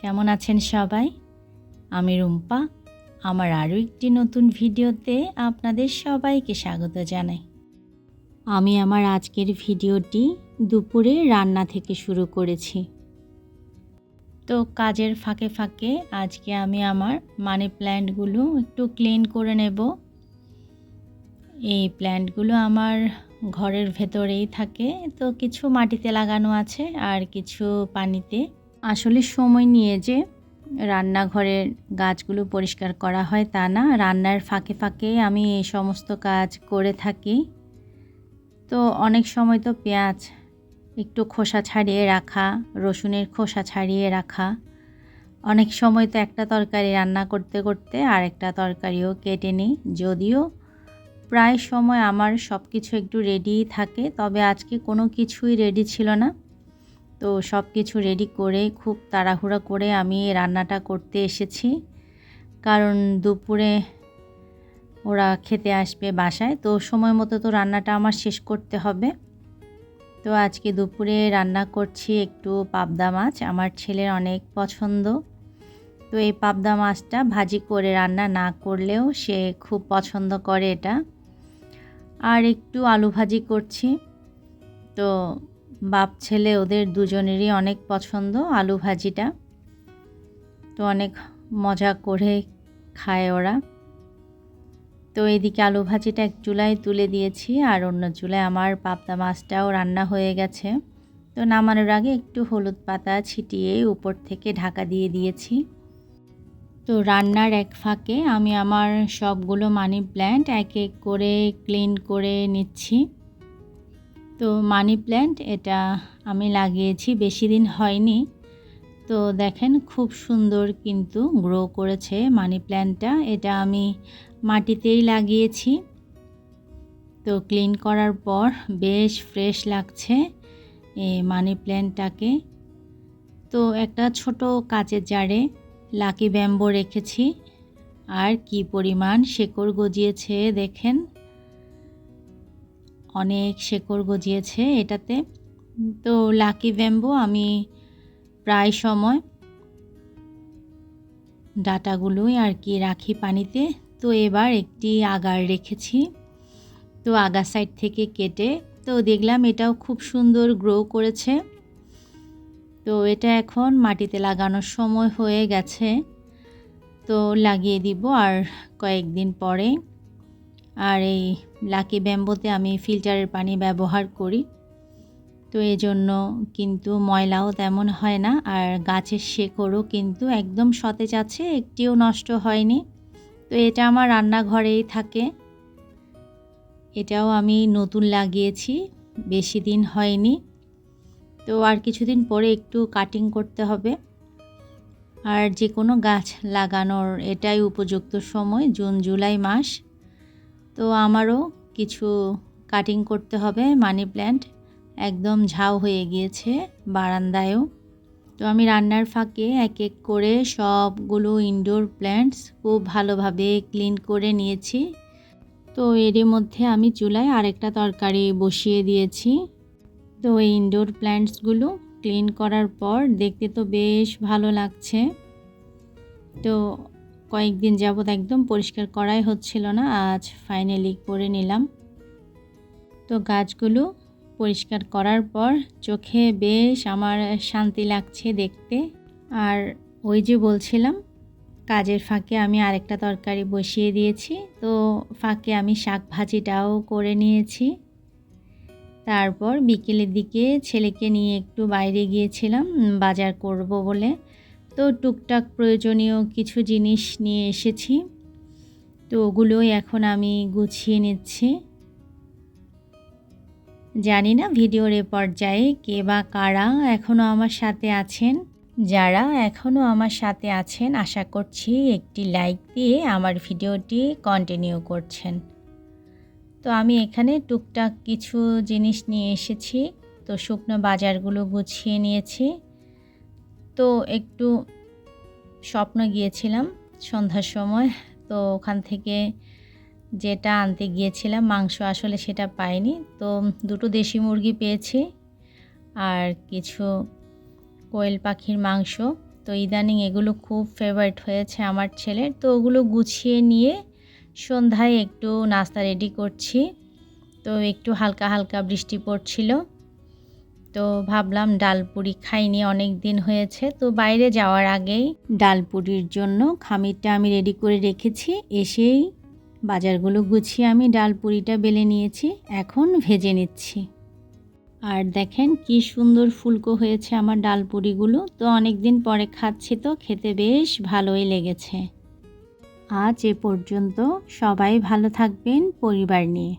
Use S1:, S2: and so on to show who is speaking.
S1: কেমন আছেন সবাই? আমি রুম্পা। আমার আরও একটি নতুন ভিডিওতে আপনাদের সবাইকে স্বাগত জানাই। আমি আমার আজকের ভিডিওটি দুপুরে রান্না থেকে শুরু করেছি। তো কাজের ফাঁকে ফাঁকে আজকে আমি আমার মানি প্ল্যান্টগুলো একটু ক্লিন করে নেব। এই প্ল্যান্টগুলো আমার ঘরের ভেতরেই থাকে। তো কিছু মাটিতে লাগানো আছে আর কিছু পানিতে। আসলে সময় নিয়ে যে রান্নাঘরের গাছগুলো পরিষ্কার করা হয় তা না। রান্নার ফাঁকে ফাঁকে আমি এই সমস্ত কাজ করে থাকি। তো অনেক সময় তো পেঁয়াজ একটু খোসা ছাড়িয়ে রাখা, রসুনের খোসা ছাড়িয়ে রাখা। অনেক সময় তো একটা তরকারি রান্না করতে করতে আর একটা তরকারিও কেটে নিই। যদিও প্রায় সময় আমার সব কিছু একটু রেডিই থাকে, তবে আজকে কোনো কিছুই রেডি ছিল না। তো সব কিছু রেডি করে, খুব তাড়াহুড়া করে আমি রান্নাটা করতে এসেছি। কারণ দুপুরে ওরা খেতে আসবে বাসায়, তো সময় মতো তো রান্নাটা আমার শেষ করতে হবে। তো আজকে দুপুরে রান্না করছি একটু পাবদা মাছ, আমার ছেলের অনেক পছন্দ। তো এই পাবদা মাছটা ভাজি করে রান্না না করলেও সে খুব পছন্দ করে এটা। আর একটু আলু ভাজি করছি। তো বাপ ছেলে ওদের দুজনেরই অনেক পছন্দ আলু ভাজিটা। তো অনেক মজা করে খায় ওরা। তো এদিকে আলু ভাজিটা এক চুলায় তুলে দিয়েছি আর অন্য চুলায় আমার পাবদা মাছটাও রান্না হয়ে গেছে। তো নামানোর আগে একটু হলুদ পাতা ছিটিয়ে উপর থেকে ঢাকা দিয়ে দিয়েছি। তো রান্নার এক ফাঁকে আমি আমার সবগুলো মানি প্ল্যান্ট এক এক করে ক্লিন করে নিচ্ছি। তো মানি প্ল্যান্ট এটা আমি লাগিয়েছি, বেশি দিন হয়নি। তো দেখেন খুব সুন্দর কিন্তু গ্রো করেছে মানি প্ল্যান্টটা। এটা আমি মাটিতেই লাগিয়েছি। তো ক্লিন করার পর বেশ ফ্রেশ লাগছে এই মানি প্ল্যান্টটাকে। তো একটা ছোট কাচের জারে লাকি ব্যাম্বো রেখেছি। আর কি পরিমাণ শেকড় গজিয়েছে দেখেন। অনেক শেকড় গজিয়েছে এটাতে। তো লাকি ব্যাম্বো আমি প্রায় সময় ডাটাগুলোই আর কি রাখি পানিতে। তো এবার একটি আগার রেখেছি। তো আগা সাইড থেকে কেটে। তো দেখলাম এটাও খুব সুন্দর গ্রো করেছে। তো এটা এখন মাটিতে লাগানোর সময় হয়ে গেছে। তো লাগিয়ে দিব আর কয়েকদিন পরে। আর এই লাকি ব্যাম্বোতে আমি ফিল্টারের পানি ব্যবহার করি। তো এই জন্য কিন্তু ময়লাও তেমন হয় না আর গাছের শেকড়ও কিন্তু একদম সতেজ আছে, একটিও নষ্ট হয়নি। তো এটা আমার রান্নাঘরেই থাকে। এটাও আমি নতুন লাগিয়েছি, বেশি দিন হয়নি। তো আর কিছুদিন পরে একটু কাটিং করতে হবে। আর যে কোনো গাছ লাগানোর এটাই উপযুক্ত সময়, জুন, জুলাই মাস। তো আমারও কিছু কাটিং করতে হবে মানি প্ল্যান্ট একদম ঝাউ হয়ে গিয়েছে বারান্দায়ও। তো আমি রান্নার ফাঁকে এক এক করে সবগুলো ইনডোর প্ল্যান্টস খুব ভালোভাবে ক্লিন করে নিয়েছি। তো এরই মধ্যে আমি চুলায় আরেকটা তরকারি বসিয়ে দিয়েছি। তো এই ইনডোর প্ল্যান্টসগুলো ক্লিন করার পর দেখতে তো বেশ ভালো লাগছে। তো কয়েকদিন যাবৎ একদম পরিষ্কার করাই হচ্ছিল না, আজ ফাইনালি করে নিলাম। তো গাছগুলো পরিষ্কার করার পর চোখে বেশ আমার শান্তি লাগছে দেখতে। আর ওই যে বলছিলাম, কাজের ফাঁকে আমি আরেকটা তরকারি বসিয়ে দিয়েছি, তো ফাঁকে আমি শাক ভাজিটাও করে নিয়েছি। তারপর বিকেলের দিকে ছেলেকে নিয়ে একটু বাইরে গিয়েছিলাম, বাজার করব বলে। তো টুকটাক প্রয়োজনীয় কিছু জিনিস নিয়ে এসেছি। তো ওগুলোই এখন আমি গুছিয়ে নিচ্ছি। জানি না ভিডিওর এ পর্যায়ে কে বা কারা এখনও আমার সাথে আছেন। যারা এখনও আমার সাথে আছেন, আশা করছি একটি লাইক দিয়ে আমার ভিডিওটি কন্টিনিউ করছেন। তো আমি এখানে টুকটাক কিছু জিনিস নিয়ে এসেছি। তো শুকনো বাজারগুলো গুছিয়ে নিয়েছি। তো একটু স্বপ্ন গিয়েছিলাম সন্ধ্যার সময়। তো ওখান থেকে যেটা আনতে গিয়েছিলাম, মাংস আসলে সেটা পাইনি। তো দুটো দেশি মুরগি পেয়েছি আর কিছু কোয়েল পাখির মাংস। তো ইদানিং এগুলো খুব ফেভারিট হয়েছে আমার ছেলের। তো ওগুলো গুছিয়ে নিয়ে সন্ধ্যায় একটু নাস্তা রেডি করছি। তো একটু হালকা হালকা বৃষ্টি পড়ছিল। তো ভাবলাম ডাল ডালপুরি খাইনি অনেক দিন হয়েছে। তো বাইরে যাওয়ার আগেই ডাল ডালপুরির জন্য খামিরটা আমি রেডি করে রেখেছি। এসেই বাজারগুলো গুছিয়ে আমি ডাল ডালপুরিটা বেলে নিয়েছি। এখন ভেজে নিচ্ছি। আর দেখেন কি সুন্দর ফুলকো হয়েছে আমার ডাল ডালপুরিগুলো তো অনেক দিন পরে খাচ্ছি তো, খেতে বেশ ভালোই লেগেছে। আজ এ পর্যন্ত সবাই ভালো থাকবেন পরিবার নিয়ে।